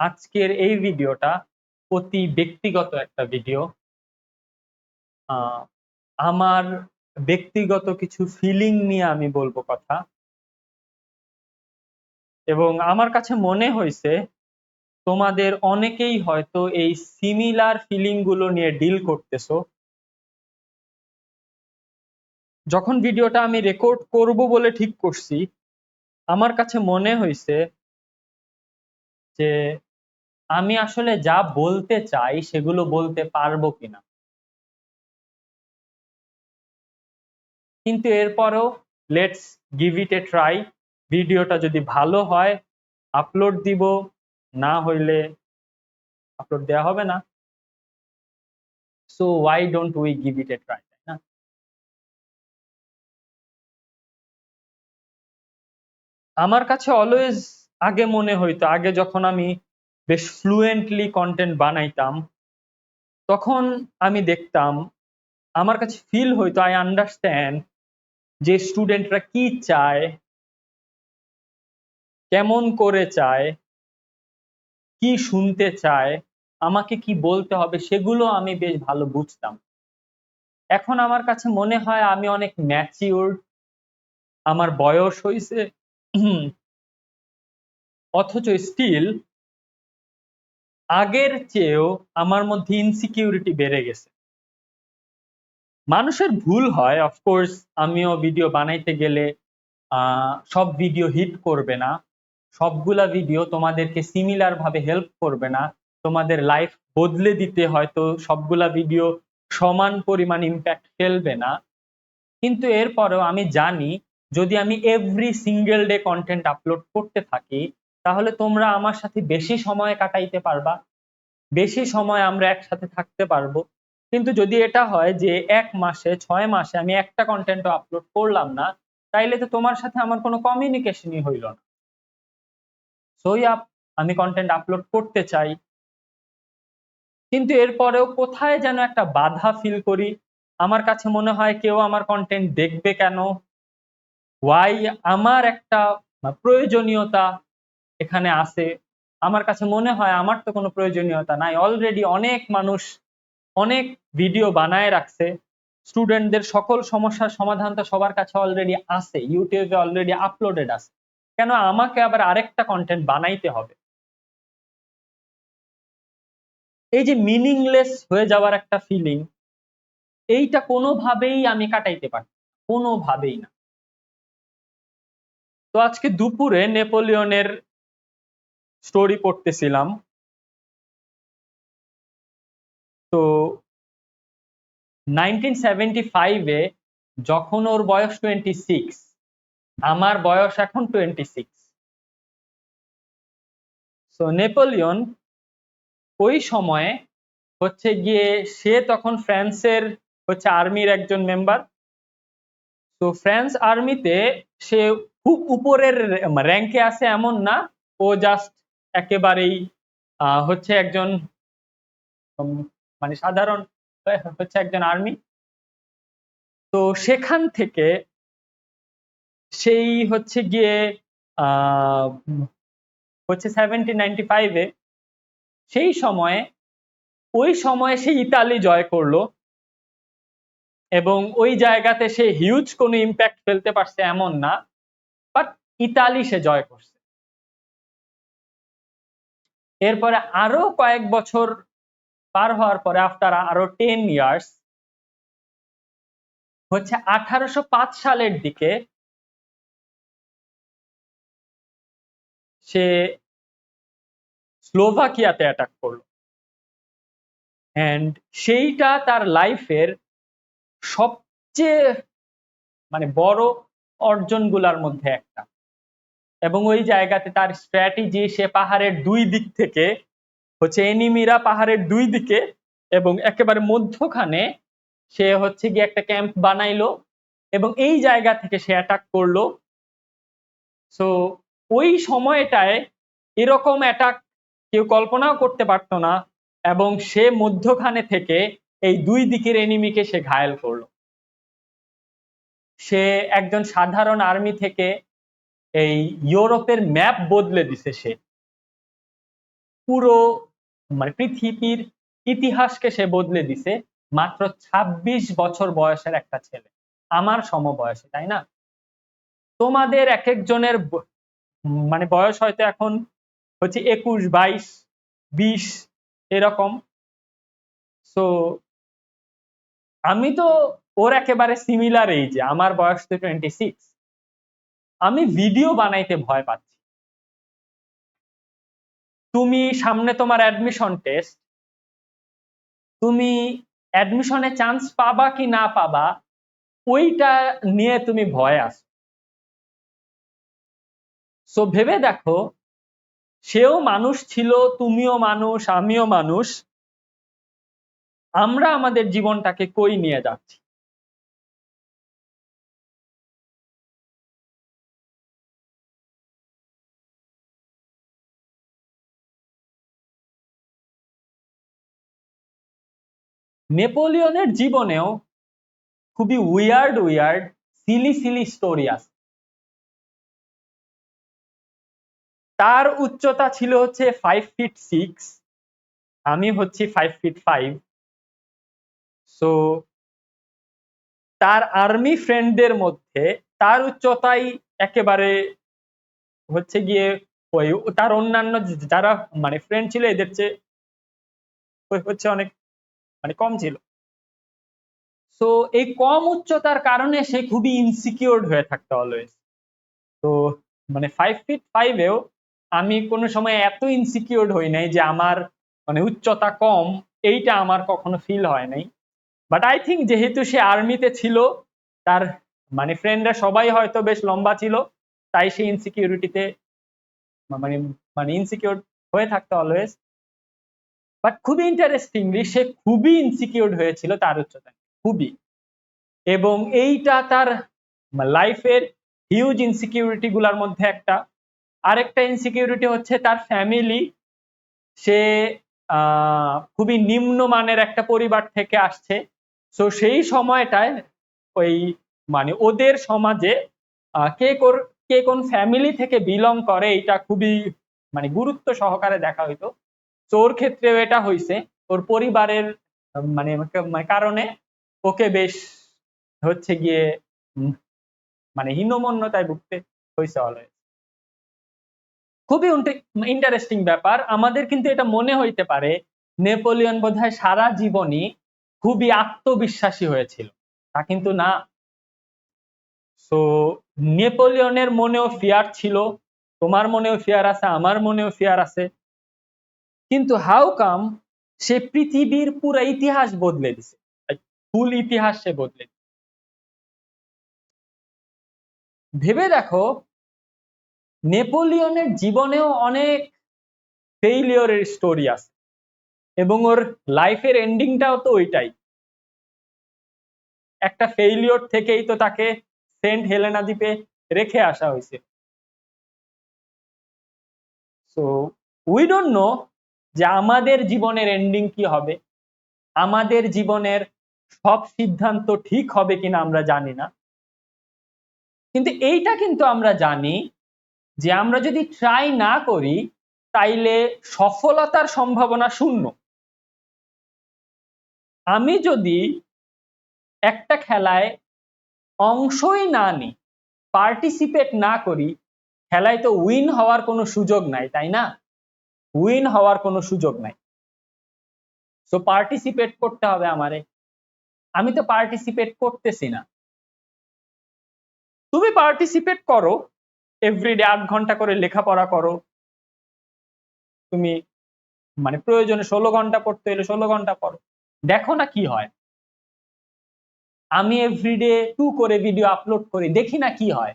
আজকের এই ভিডিওটা অতি ব্যক্তিগত একটা ভিডিও। আমার ব্যক্তিগত কিছু ফিলিং নিয়ে আমি বলব কথা। এবং আমার কাছে মনে হয়েছে, তোমাদের অনেকেই হয়তো এই সিমিলার ফিলিংগুলো নিয়ে ডিল করতেছো। যখন ভিডিওটা আমি রেকর্ড করব বলে ঠিক করছি, আমার কাছে মনে হয়েছে যে আমি আসলে যা বলতে চাই সেগুলো বলতে পারব কিনা। কিন্তু এরপরও let's give it a try ভিডিওটা যদি ভালো হয় আপলোড দিব। না হইলে আপলোড দেওয়া হবে না। So why don't we give it a try না? আমার কাছে অলওয়েজ আগে মনে হইতো, আগে যখন আমি বেশ ফ্লুয়েন্টলি কন্টেন্ট বানাইতাম, তখন আমি দেখতাম, আমার কাছে ফিল হইতো আই আন্ডারস্ট্যান্ড যে স্টুডেন্টরা কি চায়, কেমন করে চায়, কি শুনতে চায়, আমাকে কি বলতে হবে, সেগুলো আমি বেশ ভালো বুঝতাম। এখন আমার কাছে মনে হয় আমি অনেক ম্যাচিউর আমার বয়স হয়েছে অথচ স্টিল আগের চেয়েও আমার মধ্যে ইনসিকিউরিটি বেড়ে গেছে। মানুষের ভুল হয় অফকোর্স আমিও ভিডিও বানাইতে গেলে সব ভিডিও হিট করবে না। সবগুলা ভিডিও তোমাদেরকে সিমিলার ভাবে হেল্প করবে না। তোমাদের লাইফ বদলে দিতে হয়তো সবগুলা ভিডিও সমান পরিমাণ ইম্প্যাক্ট ফেলবে না। কিন্তু এরপরেও আমি জানি, যদি আমি every single day content upload করতে থাকি তাহলে তোমরা আমার সাথে বেশি সময় কাটাইতে পারবা। বেশি সময় আমরা একসাথে থাকতে পারব। কিন্তু যদি এটা হয় যে এক মাসে, ছয় মাসে আমি একটা কন্টেন্টও আপলোড করলাম না, তাইলে তো তোমার সাথে আমার কোনো কমিউনিকেশনই হইল না। সই আপ আমি কন্টেন্ট আপলোড করতে চাই। কিন্তু এরপরেও কোথায় যেন একটা বাধা ফিল করি। আমার কাছে মনে হয় কেউ আমার কন্টেন্ট দেখবে কেন? ওয়াই আমার একটা প্রয়োজনীয়তা এখানে আছে। আমার কাছে মনে হয় আমার তো কোনো প্রয়োজনীয়তা নাই। অলরেডি অনেক মানুষ অনেক ভিডিও বানায় রাখছে। স্টুডেন্টদের সকল সমস্যার সমাধান তো সবার কাছে অলরেডি আছে। ইউটিউবে অলরেডি আপলোডেড আছে। কেন আমাকে আবার আরেকটা কন্টেন্ট বানাইতে হবে? এই যে মিনিংলেস হয়ে যাওয়ার একটা ফিলিং এইটা কোনোভাবেই আমি কাটাইতে পারি কোনোভাবেই না। তো আজকে দুপুরে নেপোলিয়নের স্টোরি পড়তেছিলাম। তো নাইনটিন সেভেন্টি ফাইভে যখন ওর বয়স টোয়েন্টি সিক্স আমার বয়স এখন টোয়েন্টি সিক্স তো নেপোলিয়ন ওই সময়ে হচ্ছে গিয়ে সে তখন ফ্রান্সের হচ্ছে আর্মির একজন মেম্বার তো ফ্রান্স আর্মিতে সে খুব উপরের র্যাঙ্কে আছে এমন না, ও জাস্ট একেবারেই হচ্ছে একজন মানে সাধারণ হচ্ছে একজন আর্মি। তো সেখান থেকে সেই হচ্ছে গিয়ে হচ্ছে সেভেন্টিন নাইনটি ফাইভে সেই সময়ে, ওই সময়ে সে ইতালি জয় করল এবং ওই জায়গাতে সে হিউজ কোনো ইম্প্যাক্ট ফেলতে পারছে এমন না বাট ইতালি সে জয় করছে। এরপরে আরও কয়েক বছর পার হওয়ার পরে আফটার আরও টেন ইয়ার্স হচ্ছে আঠারোশো পাঁচ সালের দিকে সে স্লোভাকিয়াতে অ্যাটাক করল। অ্যান্ড সেইটা তার লাইফের সবচেয়ে মানে বড় অর্জনগুলার মধ্যে একটা। এবং ওই জায়গাতে তার স্ট্র্যাটেজি সে পাহাড়ের দুই দিক থেকে, হচ্ছে এনিমিরা পাহাড়ের দুই দিকে এবং একেবারে মধ্যখানে সে হচ্ছে গিয়ে একটা ক্যাম্প বানাইলো এবং এই জায়গা থেকে সে অ্যাটাক করল। সো ওই সময়টায় এরকম অ্যাটাক কেউ কল্পনাও করতে পারতো না এবং সে মধ্যখানে থেকে এই দুই দিকের এনিমিকে সে ঘায়েল করল। সে একজন সাধারণ আর্মি থেকে এই ইউরোপের ম্যাপ বদলে দিছে সে। পুরো মানে পৃথিবীর ইতিহাসকে সে বদলে দিছে মাত্র ২৬ বছর বয়সের একটা ছেলে। আমার সমবয়সী, তাই না? তোমাদের এক একজনের মানে বয়স হয়তো এখন হচ্ছে একুশ, বাইশ, বিশ, এরকম। সো আমি তো ওর একেবারে সিমিলার এই যে আমার বয়স তো টোয়েন্টি সিক্স আমি ভিডিও বানাইতে ভয় পাচ্ছি। তুমি সামনে তোমার অ্যাডমিশন টেস্ট তুমি অ্যাডমিশনে চান্স পাবা কি না পাবা, ওইটা নিয়ে তুমি ভয় আছো। সো ভেবে দেখো, সেও মানুষ ছিল, তুমিও মানুষ, আমিও মানুষ, আমরা আমাদের জীবনটাকে কই নিয়ে যাচ্ছি? নেপোলিয়নের জীবনেও খুবই weird weird silly silly story আছে। তার উচ্চতা ছিল হচ্ছে ফাইভ ফিট সিক্স আমি হচ্ছি ফাইভ ফিট ফাইভ সো তার আর্মি ফ্রেন্ডদের মধ্যে তার উচ্চতাই একেবারে হচ্ছে গিয়ে ওই তার অন্যান্য যারা মানে ফ্রেন্ড ছিল, এদের চেয়ে হচ্ছে অনেক মানে কম ছিল। সো এই কম উচ্চতার কারণে সে খুবই ইনসিকিউরড হয়ে থাকতো অলওয়েজ তো মানে ফাইভ ফিট ফাইভেও আমি কোনো সময় এত ইনসিকিউরড হই নাই যে আমার মানে উচ্চতা কম, এইটা আমার কখনো ফিল হয় নাই। বাট আই থিঙ্ক যেহেতু সে আর্মিতে ছিল, তার মানে ফ্রেন্ডরা সবাই হয়তো বেশ লম্বা ছিল, তাই সে ইনসিকিউরিটিতে মানে মানে ইনসিকিউর হয়ে থাকতো অলওয়েজ বাট খুবই ইন্টারেস্টিংলি সে খুবই ইনসিকিউর হয়েছিল তার উচ্চতা খুবই। এবং এইটা তার লাইফের হিউজ ইনসিকিউরিটি গুলার মধ্যে একটা। আরেকটা ইনসিকিউরিটি হচ্ছে তার ফ্যামিলি সে খুবই নিম্নমানের একটা পরিবার থেকে আসছে। সো সেই সময়টায় ওই মানে ওদের সমাজে কে কে কোন ফ্যামিলি থেকে বিলং করে এটা খুবই মানে গুরুত্ব সহকারে দেখা হইতো। ওর ক্ষেত্রেও এটা হইছে। ওর পরিবারের মানে মানে কারণে ওকে বেশ হচ্ছে গিয়ে মানে হীনমন্যতায় ভুগতে হয়েছে খুবই ইন্টারেস্টিং ব্যাপার। আমাদের কিন্তু এটা মনে হইতে পারে, নেপোলিয়ন বোধহয় সারা জীবনই খুবই আত্মবিশ্বাসী হয়েছিল। তা কিন্তু না। সো নেপোলিয়নের মনেও ফিয়ার ছিল, তোমার মনেও ফিয়ার আছে, আমার মনেও ফিয়ার আছে। কিন্তু হাউ কাম সে পৃথিবীর পুরো ইতিহাস বদলে দিছে? ফুল ইতিহাস সে বদলে। ভেবে দেখো, নেপোলিয়নের জীবনেও অনেক ফেইলিওরের স্টোরি আছে। এবং ওর লাইফের এন্ডিংটাও তো ওইটাই। একটা ফেইলিওর থেকেই তো তাকে সেন্ট হেলেনা দ্বীপে রেখে আসা হয়েছে। সো উই ডোন্ট নো যে আমাদের জীবনের এন্ডিং কি হবে? আমাদের জীবনের সব সিদ্ধান্ত ঠিক হবে কিনা আমরা জানি না। কিন্তু এইটা কিন্তু আমরা জানি যে আমরা যদি ট্রাই না করি, তাইলে সফলতার সম্ভাবনা শূন্য। আমি যদি একটা খেলায় অংশই না নিই পার্টিসিপেট না করি, খেলায় তো উইন হওয়ার কোনো সুযোগ নাই, তাই না? উইন হওয়ার কোনো সুযোগ নাই। সো পার্টিসিপেট করতে হবে আমারে। আমি তো পার্টিসিপেট করতেছি না। তুমি পার্টিসিপেট করো এভরিডে আট ঘণ্টা করে লেখাপড়া করো। তুমি মানে প্রয়োজনে ষোলো ঘণ্টা পড়তে হলে ষোলো ঘণ্টা পড়ো। দেখো না কি হয়। আমি এভরিডে টু করে ভিডিও আপলোড করি, দেখি না কি হয়।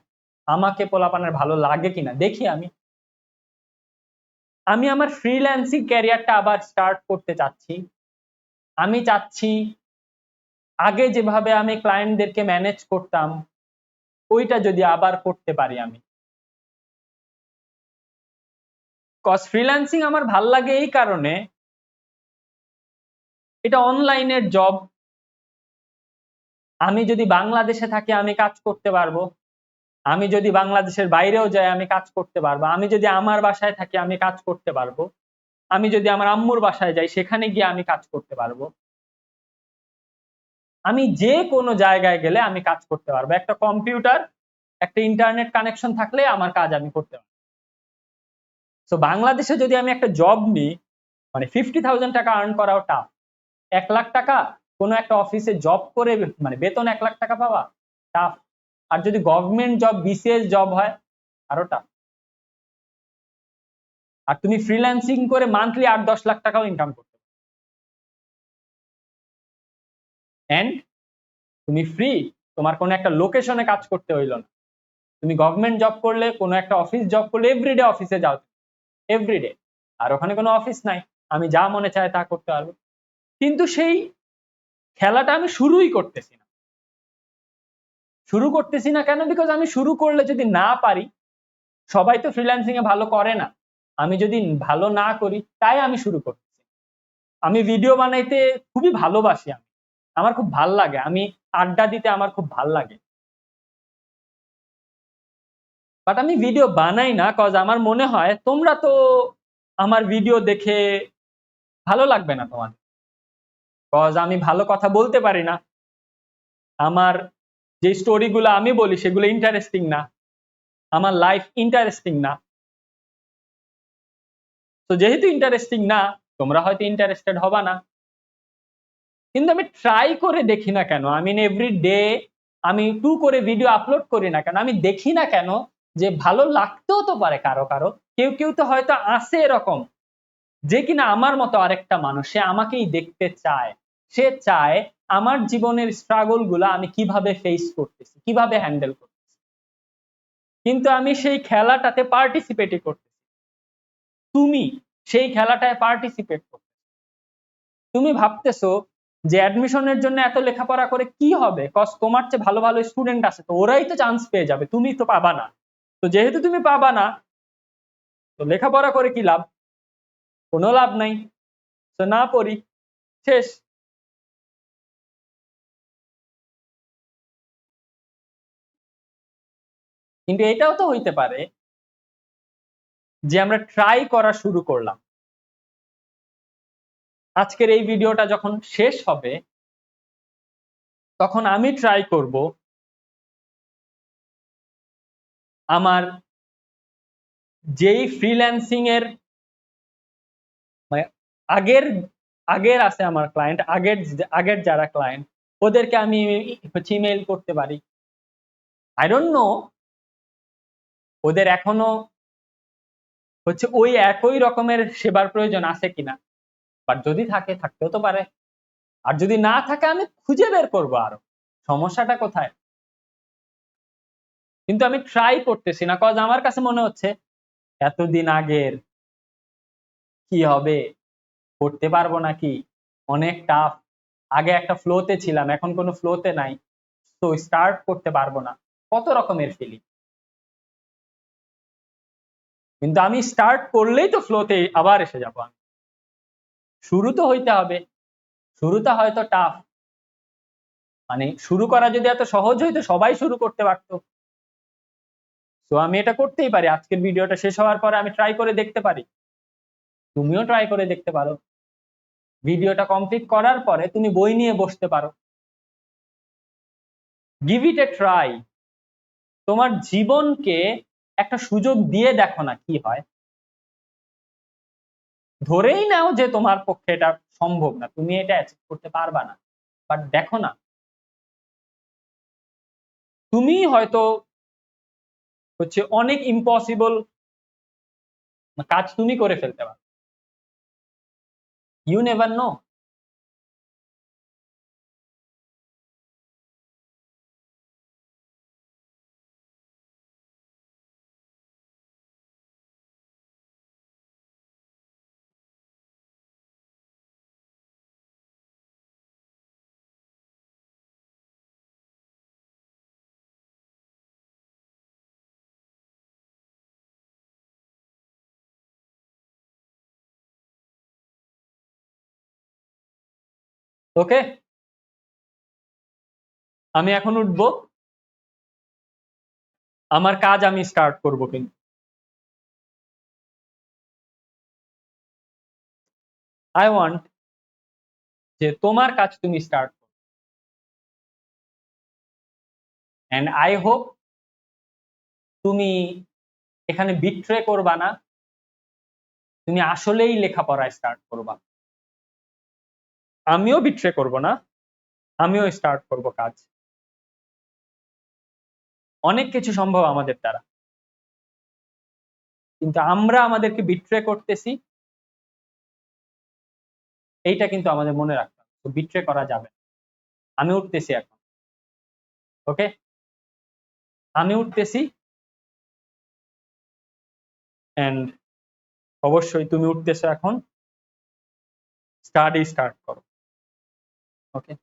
আমাকে পোলাপানের ভালো লাগে কিনা, দেখি আমি। আমি আমার ফ্রিল্যান্সিং ক্যারিয়ারটা আবার স্টার্ট করতে চাচ্ছি। আমি চাচ্ছি, আগে যেভাবে আমি ক্লায়েন্টদেরকে ম্যানেজ করতাম, ওইটা যদি আবার করতে পারি আমি। কজ ফ্রিল্যান্সিং আমার ভালো লাগে এই কারণে, এটা অনলাইনের জব আমি যদি বাংলাদেশে থাকি, আমি কাজ করতে পারব। আমি যদি বাংলাদেশের বাইরেও যাই, আমি কাজ করতে পারব। আমি যদি আমার বাসায় থাকি, আমি কাজ করতে পারব। আমি যদি আমার আম্মুর বাসায় যাই, সেখানে গিয়ে আমি কাজ করতে পারব। আমি যে কোনো জায়গায় গেলে আমি কাজ করতে পারব। একটা কম্পিউটার, একটা ইন্টারনেট কানেকশন থাকলে আমার কাজ আমি করতে পারব। তো বাংলাদেশে যদি আমি একটা জব নিই মানে ফিফটি থাউজেন্ড টাকা আর্ন করাও টাফ এক লাখ টাকা কোনো একটা অফিসে জব করে মানে বেতন এক লাখ টাকা পাওয়া টাফ আর যদি গভর্নমেন্ট জব বিসিএস জব হয়, আরও টাফ আর তুমি ফ্রিল্যান্সিং করে মান্থলি আট, দশ লাখ টাকাও ইনকাম করতে তুমি ফ্রি তোমার কোনো একটা লোকেশনে কাজ করতে হইল না। তুমি গভর্নমেন্ট জব করলে, কোনো একটা অফিস জব করলে এভরিডে অফিসে যাও এভরিডে আর ওখানে কোনো অফিস নাই। আমি যা মনে চায় তা করতে পারব। কিন্তু সেই খেলাটা আমি শুরুই করতেছি না। শুরু করতেছি না কেন? বিকজ আমি শুরু করলে যদি না পারি, সবাই তো ফ্রিল্যান্সিং এ ভালো করে না। আমি যদি ভালো না করি, তাই আমি শুরু করতেছি। আমি ভিডিও বানাইতে খুবই ভালোবাসি আমি। আমার খুব ভালো লাগে। আমি আড্ডা দিতে আমার খুব ভালো লাগে। বাট আমি ভিডিও বানাই না কজ আমার মনে হয়, তোমরা তো আমার ভিডিও দেখে ভালো লাগবে না তোমাদের। কজ আমি ভালো কথা বলতে পারি না। আমার যে স্টোরিগুলো আমি বলি সেগুলো ইন্টারেস্টিং না। আমার লাইফ ইন্টারেস্টিং না। তো যেহেতু ইন্টারেস্টিং না, তোমরা হয়তো ইন্টারেস্টেড হবা না। কিন্তু আমি ট্রাই করে দেখি না কেন? আমি এভরি ডে আমি টু করে ভিডিও আপলোড করি না কেন? আমি দেখি না কেন যে ভালো লাগতেও তো পারে কারও কারও। কেউ কেউ তো হয়তো আসে এরকম। যে কিনা আমার মতো আরেকটা মানুষ, সে আমাকেই দেখতে চায়। সে চায় আমার জীবনের স্ট্রাগলগুলা আমি কীভাবে ফেস করতেছি, কীভাবে হ্যান্ডেল করতেছি। কিন্তু আমি সেই খেলাটাতে পার্টিসিপেটই করতেছি। তুমি সেই খেলাটায় পার্টিসিপেট করতে তুমি ভাবতেছো যে অ্যাডমিশনের জন্য এত লেখাপড়া করে কি হবে? কজ তোমার চেয়ে ভালো ভালো স্টুডেন্ট আছে, তো ওরাই তো চান্স পেয়ে যাবে, তুমি তো পাবা না। তো যেহেতু তুমি পাবা না, তো লেখাপড়া করে কি লাভ? কোনো লাভ নাই। তো না পড়ি, শেষ। কিন্তু এটাও তো হইতে পারে যে আমরা ট্রাই করা শুরু করলাম। আজকের এই ভিডিওটা যখন শেষ হবে, তখন আমি ট্রাই করব আমার যেই ফ্রিল্যান্সিং এর মানে আগের আগের আছে আমার ক্লায়েন্ট আগের আগের যারা ক্লায়েন্ট ওদেরকে আমি হচ্ছে ইমেল করতে পারি। আই ডোন্ট নো ওদের এখনও হচ্ছে ওই একই রকমের সেবার প্রয়োজন আছে কিনা? বাট যদি থাকে, থাকতেও তো পারে। আর যদি না থাকে, আমি খুঁজে বের করব আরও। সমস্যাটা কোথায়? কিন্তু আমি ট্রাই করতেছি না কজ আমার কাছে মনে হচ্ছে এতদিন আগের কি হবে? করতে পারব নাকি? অনেক টাফ আগে একটা ফ্লোতে ছিলাম, এখন কোনো ফ্লোতে নাই। তো স্টার্ট করতে পারব না। কত রকমের ফিলিং কিন্তু আমি স্টার্ট করলেই তো ফ্লোতে আবার এসে যাব আমি। শুরু তো হইতে হবে। শুরুটা হয়তো টাফ মানে শুরু করা যদি এত সহজ হইতো, সবাই শুরু করতে পারতো। তো আমি এটা করতেই পারি। আজকের ভিডিওটা শেষ হওয়ার পরে আমি ট্রাই করে দেখতে পারি। তুমিও ট্রাই করে দেখতে পারো। ভিডিওটা কমপ্লিট করার পরে তুমি বই নিয়ে বসতে পারো। গিভ ইট এ ট্রাই তোমার জীবনকে একটা সুযোগ দিয়ে দেখো না কি হয়। ধরেই নাও যে তোমার পক্ষে এটা সম্ভব না, তুমি এটা অ্যাচিভ করতে পারবা না। বাট দেখো না, তুমি হয়তো হচ্ছে অনেক ইম্পসিবল কাজ তুমি করে ফেলতে পারো। ইউ নেভার নো ওকে আমি এখন উঠবো। আমার কাজ আমি স্টার্ট করব কিন্তু। আই ওয়ান্ট যে তোমার কাজ তুমি স্টার্ট করো। অ্যান্ড আই হোপ তুমি এখানে বিট্রে করবা না। তুমি আসলেই লেখাপড়ায় স্টার্ট করবা। আমিও বিট্রে করব না, আমিও স্টার্ট করব কাজ। অনেক কিছু সম্ভব আমাদের দ্বারা। কিন্তু আমরা আমাদেরকে বিট্রে করতেছি, এইটা কিন্তু আমাদের মনে রাখতে হবে। তো বিট্রে করা যাবে। আমি উঠতেছি এখন। ওকে আমি উঠতেছি। এন্ড অবশ্যই তুমি উঠতেছো এখন। স্টাডি স্টার্ট করো। ওকে